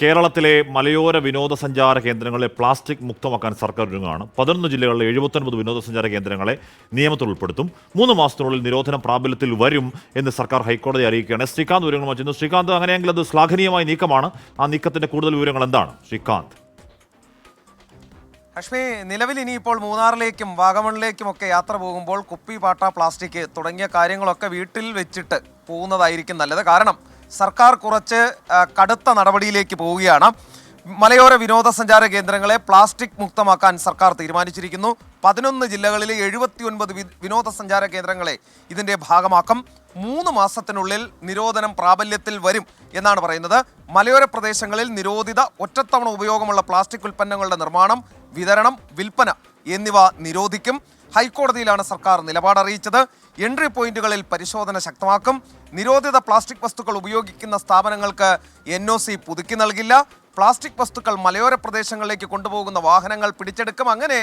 കേരളത്തിലെ മലയോര വിനോദസഞ്ചാര കേന്ദ്രങ്ങളെ പ്ലാസ്റ്റിക് മുക്തമാക്കാൻ സർക്കാർ ഒരുങ്ങുകയാണ്. പതിനൊന്ന് ജില്ലകളിലെ എഴുപത്തൊൻപത് വിനോദസഞ്ചാര കേന്ദ്രങ്ങളെ നിയമത്തിൽ ഉൾപ്പെടുത്തും. മൂന്ന് മാസത്തിനുള്ളിൽ നിരോധനം പ്രാബല്യത്തിൽ വരും എന്ന് സർക്കാർ ഹൈക്കോടതി അറിയിക്കുകയാണ്. ശ്രീകാന്ത് വിവരങ്ങൾ വച്ചിരുന്നു. ശ്രീകാന്ത് അങ്ങനെയെങ്കിൽ അത് ശ്ലാഘനീയമായ നീക്കമാണ്. ആ നീക്കത്തിന്റെ കൂടുതൽ വിവരങ്ങൾ എന്താണ്? ശ്രീകാന്ത്. ലക്ഷ്മി നിലവിൽ ഇനിയിപ്പോൾ മൂന്നാറിലേക്കും വാഗമണിലേക്കും ഒക്കെ യാത്ര പോകുമ്പോൾ കുപ്പി പാട്ട പ്ലാസ്റ്റിക് തുടങ്ങിയ കാര്യങ്ങളൊക്കെ വീട്ടിൽ വെച്ചിട്ട് പോകുന്നതായിരിക്കും നല്ലത്. കാരണം സർക്കാർ കുറച്ച് കടുത്ത നടപടിയിലേക്ക് പോവുകയാണ്. മലയോര വിനോദസഞ്ചാര കേന്ദ്രങ്ങളെ പ്ലാസ്റ്റിക് മുക്തമാക്കാൻ സർക്കാർ തീരുമാനിച്ചിരിക്കുന്നു. പതിനൊന്ന് ജില്ലകളിലെ എഴുപത്തിയൊൻപത് വിനോദസഞ്ചാര കേന്ദ്രങ്ങളെ ഇതിന്റെ ഭാഗമാക്കും. മൂന്ന് മാസത്തിനുള്ളിൽ നിരോധനം പ്രാബല്യത്തിൽ വരും എന്നാണ് പറയുന്നത്. മലയോര പ്രദേശങ്ങളിൽ നിരോധിത ഒറ്റത്തവണ ഉപയോഗമുള്ള പ്ലാസ്റ്റിക് ഉൽപ്പന്നങ്ങളുടെ നിർമ്മാണം വിതരണം വിൽപ്പന എന്നിവ നിരോധിക്കും. ഹൈക്കോടതിയിലാണ് സർക്കാർ നിലപാട് അറിയിച്ചത്. എൻട്രി പോയിന്റുകളിൽ പരിശോധന ശക്തമാക്കും. നിരോധിത പ്ലാസ്റ്റിക് വസ്തുക്കൾ ഉപയോഗിക്കുന്ന സ്ഥാപനങ്ങൾക്ക് എൻ പുതുക്കി നൽകില്ല. പ്ലാസ്റ്റിക് വസ്തുക്കൾ മലയോര പ്രദേശങ്ങളിലേക്ക് കൊണ്ടുപോകുന്ന വാഹനങ്ങൾ പിടിച്ചെടുക്കും. അങ്ങനെ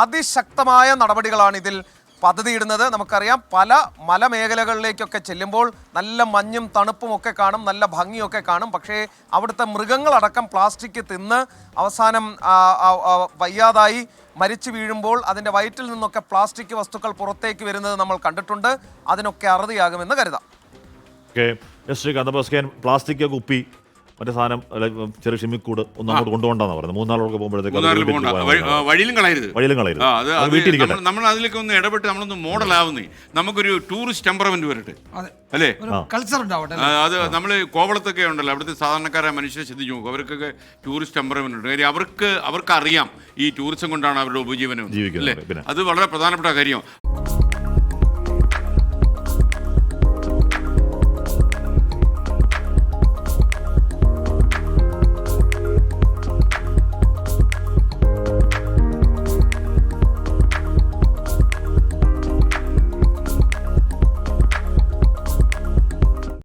അതിശക്തമായ നടപടികളാണ് ഇതിൽ പദ്ധതിയിടുന്നത്. നമുക്കറിയാം പല മലമേഖലകളിലേക്കൊക്കെ ചെല്ലുമ്പോൾ നല്ല മഞ്ഞും തണുപ്പും ഒക്കെ കാണും നല്ല ഭംഗിയൊക്കെ കാണും. പക്ഷേ അവിടുത്തെ മൃഗങ്ങളടക്കം പ്ലാസ്റ്റിക് തിന്ന് അവസാനം വയ്യാതായി. മരിച്ചു വീഴുമ്പോൾ അതിന്റെ വയറ്റിൽ നിന്നൊക്കെ പ്ലാസ്റ്റിക് വസ്തുക്കൾ പുറത്തേക്ക് വരുന്നത് നമ്മൾ കണ്ടിട്ടുണ്ട്. അതിനൊക്കെ അറുതിയാകുമെന്ന് കരുതാം. ശ്രീകാന്ത് പ്ലാസ്റ്റിക് കുപ്പി മറ്റേ സാധനം ചെറിയ ഷിമ്മിക്കൂട് ഒന്ന് അങ്ങോട്ട് കൊണ്ടുപോകണ്ടെന്ന് പറയുന്നത് മൂന്നാളൊക്കെ പോകുമ്പോഴത്തേക്ക് വഴിയിലും കളയരുത്. വഴിയിലും കളയരുത്. വീട്ടിലിരിക്കട്ടെ. നമ്മൾ- അതിലേക്ക് ഒന്ന് ഇടപെട്ട് നമ്മളൊന്ന് മോഡലാവുന്നേ നമുക്കൊരു ടൂറിസ്റ്റ് ടെമ്പറമെന്റ് വരട്ടെ. അതെ. അല്ലേ? കൾച്ചർ ഉണ്ടാവട്ടെ അത് നമ്മൾ കോവളത്തൊക്കെ ഉണ്ടല്ലോ. അവിടുത്തെ സാധാരണക്കാരായ മനുഷ്യരെ ശ്രദ്ധിച്ചു നോക്കും. അവർക്കൊക്കെ ടൂറിസ്റ്റ് ടെമ്പറമെന്റ് ഉണ്ട്. കാര്യം അവർക്ക് അവർക്ക് അറിയാം ഈ ടൂറിസം കൊണ്ടാണ് അവരുടെ ഉപജീവനം. അല്ലേ. അത് വളരെ പ്രധാനപ്പെട്ട കാര്യം.